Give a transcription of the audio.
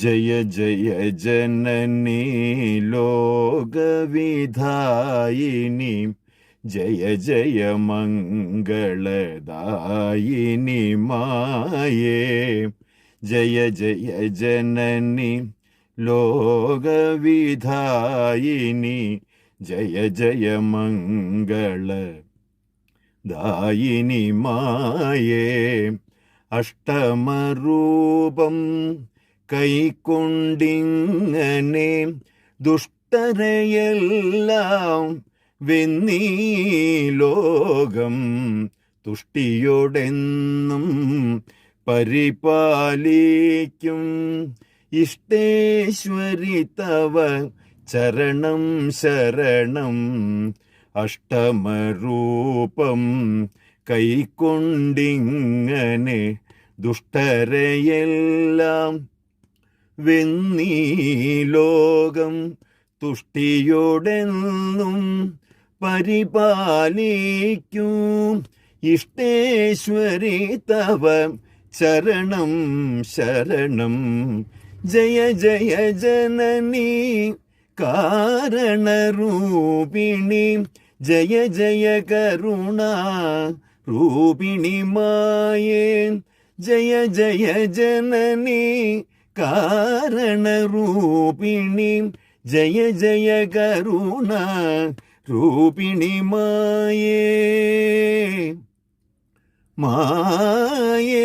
जय जय जननी लोकविधायिनी जय जय मङ्गलदायिनि माये जय जय जननी लोकविधायिनि जय जय मङ्गल दायिनि माये अष्टमरूपम् കൈക്കൊണ്ടിങ്ങനെ ദുഷ്ടരയെല്ലാം വെന്നീ ലോകം തുഷ്ടിയോടെന്നും പരിപാലിക്കും. ഇഷ്ടേശ്വരി തവ ചരണം ശരണം അഷ്ടമരൂപം കൈക്കൊണ്ടിങ്ങനെ ദുഷ്ടരെയെല്ലാം വെന്നീ ലോകം തുഷ്ടിയോടെന്നും പരിപാലിക്കൂ. ഇഷ്ടേശ്വരി തവ ചരണം ശരണം. ജയ ജയ ജനനി കാരണരൂപിണി. ജയ ജയ കരുണ രൂപിണി മായേ. ജയ ജയ ജനനി कारण रूपिणी जय जय करुणा रूपिणी माये माये